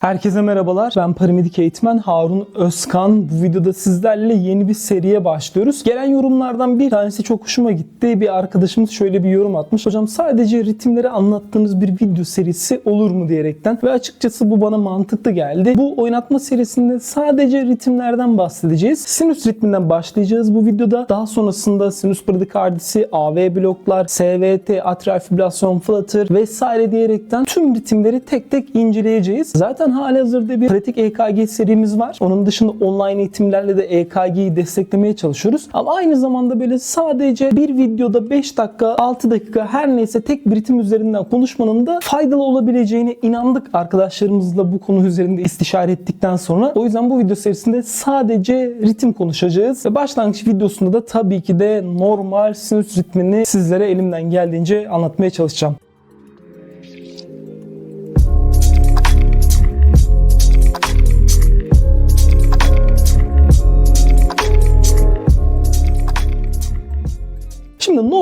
Herkese merhabalar. Ben paramedik eğitmen Harun Özkan. Bu videoda sizlerle yeni bir seriye başlıyoruz. Gelen yorumlardan bir tanesi çok hoşuma gitti. Bir arkadaşımız şöyle bir yorum atmış. Hocam sadece ritimleri anlattığınız bir video serisi olur mu diyerekten. Ve açıkçası bu bana mantıklı geldi. Bu oynatma serisinde sadece ritimlerden bahsedeceğiz. Sinüs ritminden başlayacağız bu videoda. Daha sonrasında sinüs bradikardisi, AV bloklar, SVT, atrial fibrilasyon, flutter vesaire diyerekten tüm ritimleri tek tek inceleyeceğiz. Zaten halihazırda bir pratik EKG serimiz var. Onun dışında online eğitimlerle de EKG'yi desteklemeye çalışıyoruz. Ama aynı zamanda böyle sadece bir videoda 5 dakika, 6 dakika her neyse tek bir ritim üzerinden konuşmanın da faydalı olabileceğine inandık arkadaşlarımızla bu konu üzerinde istişare ettikten sonra. O yüzden bu video serisinde sadece ritim konuşacağız. Ve başlangıç videosunda da tabii ki de normal sinüs ritmini sizlere elimden geldiğince anlatmaya çalışacağım.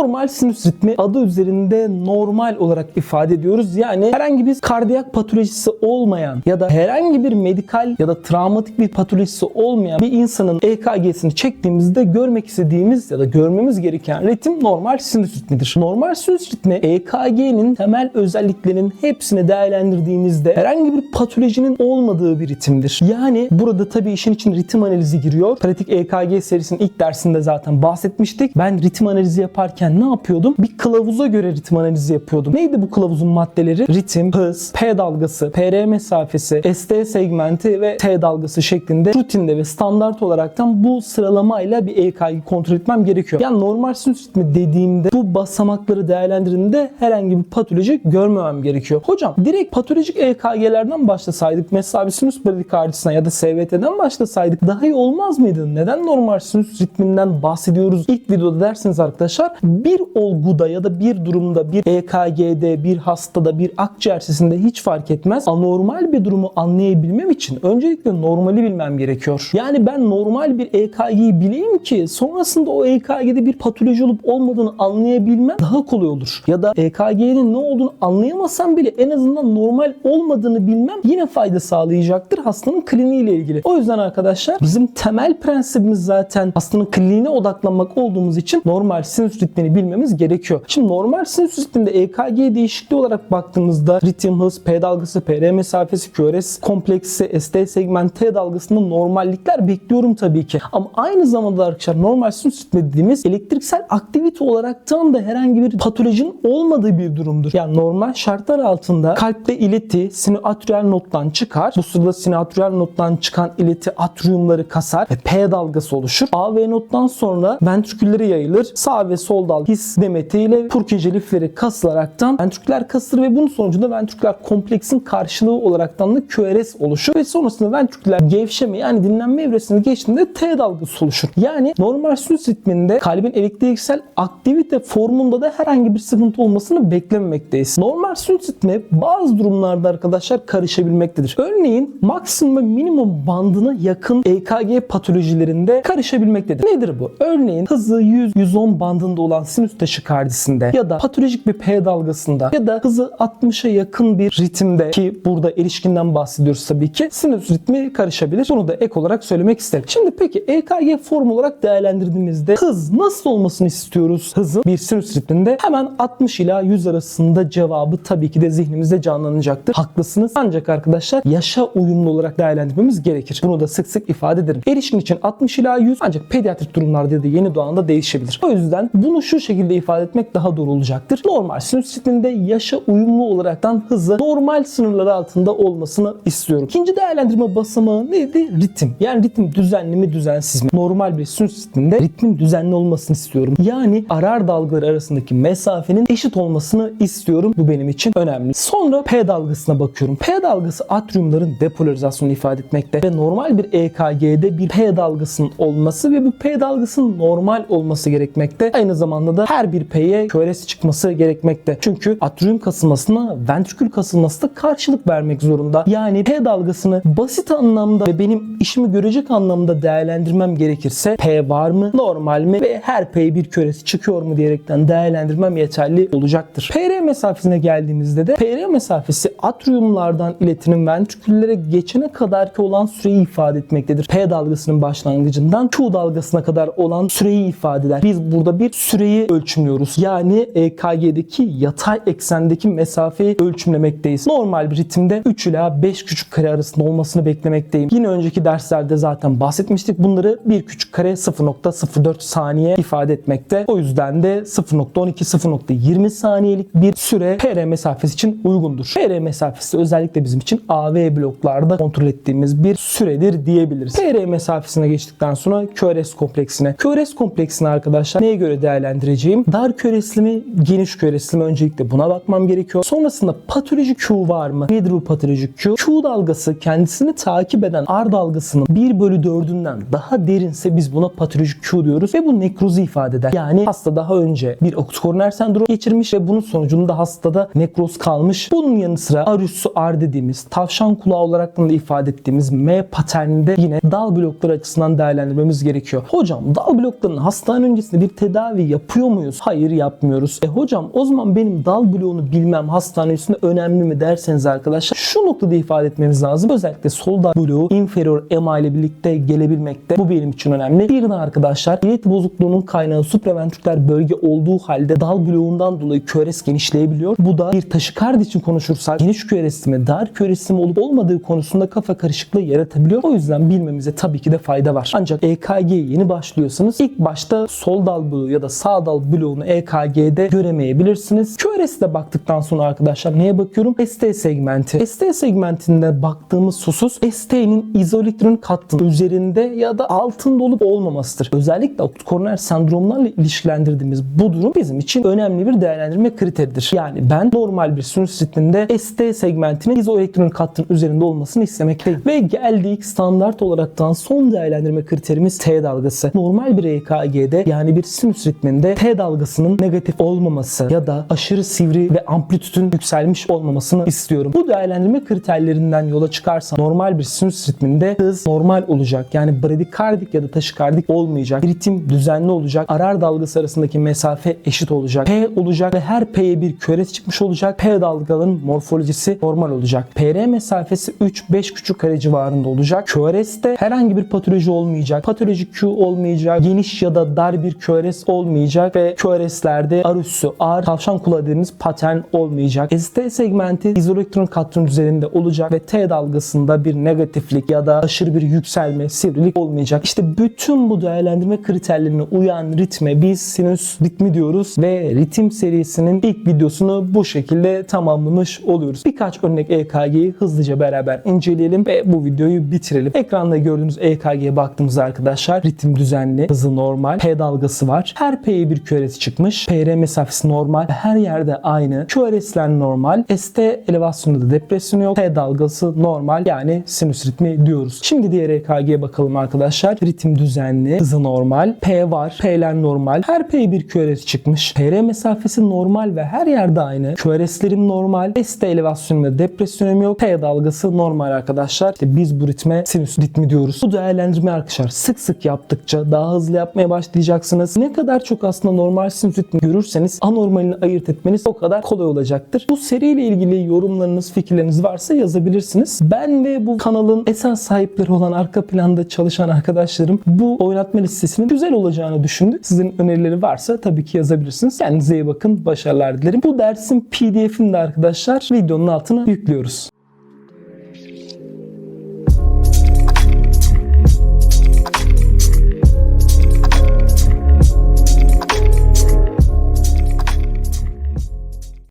Normal sinüs ritmi adı üzerinde normal olarak ifade ediyoruz. Yani herhangi bir kardiyak patolojisi olmayan ya da herhangi bir medikal ya da travmatik bir patolojisi olmayan bir insanın EKG'sini çektiğimizde görmek istediğimiz ya da görmemiz gereken ritim normal sinüs ritmidir. Normal sinüs ritmi EKG'nin temel özelliklerinin hepsini değerlendirdiğimizde herhangi bir patolojinin olmadığı bir ritimdir. Yani burada tabii işin için ritim analizi giriyor. Pratik EKG serisinin ilk dersinde zaten bahsetmiştik. Ben ritim analizi yaparken ne yapıyordum? Bir kılavuza göre ritim analizi yapıyordum. Neydi bu kılavuzun maddeleri? Ritim, hız, P dalgası, PR mesafesi, ST segmenti ve T dalgası şeklinde rutinde ve standart olaraktan bu sıralamayla bir EKG kontrol etmem gerekiyor. Yani normal sinüs ritmi dediğimde bu basamakları değerlendirdiğimde herhangi bir patoloji görmemem gerekiyor. Hocam direkt patolojik EKG'lerden başlasaydık mesela bir sinüs bradikardisinden ya da SVT'den başlasaydık daha iyi olmaz mıydı? Neden normal sinüs ritminden bahsediyoruz? İlk videoda dersiniz arkadaşlar bir olguda ya da bir durumda bir EKG'de, bir hastada, bir akciğer sesinde hiç fark etmez. Anormal bir durumu anlayabilmem için öncelikle normali bilmem gerekiyor. Yani ben normal bir EKG'yi bileyim ki sonrasında o EKG'de bir patoloji olup olmadığını anlayabilmem daha kolay olur. Ya da EKG'nin ne olduğunu anlayamasam bile en azından normal olmadığını bilmem yine fayda sağlayacaktır hastanın kliniğiyle ilgili. O yüzden arkadaşlar bizim temel prensibimiz zaten hastanın kliniğine odaklanmak olduğumuz için normal sinüs ritmini bilmemiz gerekiyor. Şimdi normal sinüs ritminde EKG değişikliği olarak baktığımızda ritim, hız, P dalgası, PR mesafesi, QRS kompleksi, ST segment, T dalgasında normallikler bekliyorum tabii ki. Ama aynı zamanda arkadaşlar normal sinüs ritmi dediğimiz elektriksel aktivite olaraktan da herhangi bir patolojinin olmadığı bir durumdur. Yani normal şartlar altında kalpte ileti sinoatrial nottan çıkar. Bu sırada sinoatrial nottan çıkan ileti atriumları kasar ve P dalgası oluşur. AV nottan sonra ventriküllere yayılır. Sağ ve sol dal his demetiyle Purkinje lifleri kasılaraktan ventriküler kasılır ve bunun sonucunda ventriküler kompleksin karşılığı olaraktan da QRS oluşur ve sonrasında ventriküler gevşeme yani dinlenme evresine geçtiğinde T dalgası oluşur. Yani normal sinüs ritminde kalbin elektriksel aktivite formunda da herhangi bir sıkıntı olmasını beklememekteyiz. Normal sinüs ritmi bazı durumlarda arkadaşlar karışabilmektedir. Örneğin maksimum ve minimum bandına yakın EKG patolojilerinde karışabilmektedir. Nedir bu? Örneğin hızı 100-110 bandında olan sinüs taşikardisinde ya da patolojik bir P dalgasında ya da hızı 60'a yakın bir ritimde ki burada erişkinden bahsediyoruz tabii ki sinüs ritmi karışabilir. Bunu da ek olarak söylemek isterim. Şimdi peki EKG form olarak değerlendirdiğimizde hız nasıl olmasını istiyoruz hızın bir sinüs ritminde? Hemen 60 ila 100 arasında cevabı tabii ki de zihnimizde canlanacaktır. Haklısınız. Ancak arkadaşlar yaşa uyumlu olarak değerlendirmemiz gerekir. Bunu da sık sık ifade ederim. Erişkin için 60 ila 100 ancak pediatrik durumlarda ya da yeni doğanda değişebilir. O yüzden bunu şu şekilde ifade etmek daha doğru olacaktır. Normal sinüs ritminde yaşa uyumlu olaraktan hızı normal sınırları altında olmasını istiyorum. İkinci değerlendirme basamağı neydi? Ritim. Yani ritim düzenli mi düzensiz mi? Normal bir sinüs ritminde ritmin düzenli olmasını istiyorum. Yani arar dalgaları arasındaki mesafenin eşit olmasını istiyorum. Bu benim için önemli. Sonra P dalgasına bakıyorum. P dalgası atriumların depolarizasyonu ifade etmekte ve normal bir EKG'de bir P dalgasının olması ve bu P dalgasının normal olması gerekmekte. Aynı zamanda da her bir P'ye QRS çıkması gerekmekte. Çünkü atrium kasılmasına ventrikül kasılması da karşılık vermek zorunda. Yani P dalgasını basit anlamda ve benim işimi görecek anlamda değerlendirmem gerekirse P var mı, normal mi ve her P'ye bir küresi çıkıyor mu diyerekten değerlendirmem yeterli olacaktır. PR mesafesine geldiğimizde de PR mesafesi atriumlardan iletinin ventriküllere geçene kadarki olan süreyi ifade etmektedir. P dalgasının başlangıcından Q dalgasına kadar olan süreyi ifade eder. Biz burada bir süreyi ölçümlüyoruz. Yani EKG'deki yatay eksendeki mesafeyi ölçümlemekteyiz. Normal bir ritimde 3 ila 5 küçük kare arasında olmasını beklemekteyim. Yine önceki derslerde zaten bahsetmiştik. Bunları bir küçük kare 0.04 saniye ifade etmekte. O yüzden de 0.12-0.20 saniyelik bir süre PR mesafesi için uygundur. PR mesafesi özellikle bizim için AV bloklarda kontrol ettiğimiz bir süredir diyebiliriz. PR mesafesine geçtikten sonra QRS kompleksine. QRS kompleksini arkadaşlar neye göre değerlendireceğim? Dar küresli mi, geniş küresli mi? Öncelikle buna bakmam gerekiyor. Sonrasında patoloji Q var mı? Nedir bu patoloji Q? Q dalgası kendisini takip eden R dalgasının 1 bölü 4'ünden daha derinse biz buna patolojik Q diyoruz ve bu nekrozu ifade eder. Yani hasta daha önce bir oksikoroner sendrom geçirmiş ve bunun sonucunda hastada nekroz kalmış. Bunun yanı sıra arüssü R dediğimiz tavşan kulağı olarak da ifade ettiğimiz M paterninde yine dal blokları açısından değerlendirmemiz gerekiyor. Hocam dal bloklarının hastane öncesinde bir tedavi yapıyor muyuz? Hayır yapmıyoruz. E hocam o zaman benim dal bloğunu bilmem hastane üstünde önemli mi derseniz arkadaşlar şu noktada ifade etmemiz lazım. Özellikle sol dal bloğu inferior EMA ile birlikte gelebilmekte. Bu benim için önemli. Bir de arkadaşlar ilet bozukluğunun kaynağı supraventriküler bölge olduğu halde dal bloğundan dolayı köres genişleyebiliyor. Bu da bir taşikardi için konuşursak geniş küresi mi, dar küresi mi olup olmadığı konusunda kafa karışıklığı yaratabiliyor. O yüzden bilmemize tabii ki de fayda var. Ancak EKG'ye yeni başlıyorsanız ilk başta sol dal bloğu ya da sağ dal bloğunu EKG'de göremeyebilirsiniz. QRS'e de baktıktan sonra arkadaşlar neye bakıyorum? ST segmenti. ST segmentinde baktığımız husus ST'nin izoelektron kattının üzerinde ya da altında olup olmamasıdır. Özellikle koroner sendromlarla ilişkilendirdiğimiz bu durum bizim için önemli bir değerlendirme kriteridir. Yani ben normal bir sinüs ritminde ST segmentinin izoelektron kattının üzerinde olmasını istemekteyim. Ve geldik standart olaraktan son değerlendirme kriterimiz T dalgası. Normal bir EKG'de yani bir sinüs ritminde T dalgasının negatif olmaması ya da aşırı sivri ve amplitüdün yükselmiş olmamasını istiyorum. Bu değerlendirme kriterlerinden yola çıkarsam normal bir sinüs ritminde hız normal olacak. Yani bradikardik ya da taşikardik olmayacak. Ritim düzenli olacak. Arar dalgası arasındaki mesafe eşit olacak. P olacak ve her P'ye bir köres çıkmış olacak. P dalgaların morfolojisi normal olacak. PR mesafesi 3-5 küçük kare civarında olacak. QRS'te herhangi bir patoloji olmayacak. Patolojik Q olmayacak. Geniş ya da dar bir QRS olmayacak ve QRS'lerde ar üssü, ar, tavşan kulağı dediğimiz patern olmayacak. ST segmenti izoelektron kattının üzerinde olacak ve T dalgasında bir negatiflik ya da aşırı bir yükselme, sivrilik olmayacak. İşte bütün bu değerlendirme kriterlerine uyan ritme biz sinüs ritmi diyoruz ve ritim serisinin ilk videosunu bu şekilde tamamlamış oluyoruz. Birkaç örnek EKG'yi hızlıca beraber inceleyelim ve bu videoyu bitirelim. Ekranda gördüğünüz EKG'ye baktığımızda arkadaşlar ritim düzenli, hızı normal, P dalgası var. Her P'ye bir QRS çıkmış. PR mesafesi normal. Her yerde aynı. QRS'ler normal. ST elevasyonunda da depresyon yok. T dalgası normal. Yani sinüs ritmi diyoruz. Şimdi diğer EKG'ye bakalım arkadaşlar. Ritim düzenli, hızı normal. P var. P'ler normal. Her P'ye bir QRS çıkmış. PR mesafesi normal ve her yerde aynı. QRS'lerim normal. ST elevasyonunda depresyonum yok. T dalgası normal arkadaşlar. İşte biz bu ritme sinüs ritmi diyoruz. Bu değerlendirme arkadaşlar sık sık yaptıkça daha hızlı yapmaya başlayacaksınız. Ne kadar çok aslında normal sinüs ritmi görürseniz anormalini ayırt etmeniz o kadar kolay olacaktır. Bu seriyle ilgili yorumlarınız, fikirleriniz varsa yazabilirsiniz. Ben ve bu kanalın esas sahipleri olan arka planda çalışan arkadaşlarım bu oynatma listesinin güzel olacağını düşündü. Sizin önerileri varsa tabii ki yazabilirsiniz. Kendinize iyi bakın. Başarılar dilerim. Bu dersin pdf'ini de arkadaşlar videonun altına yüklüyoruz.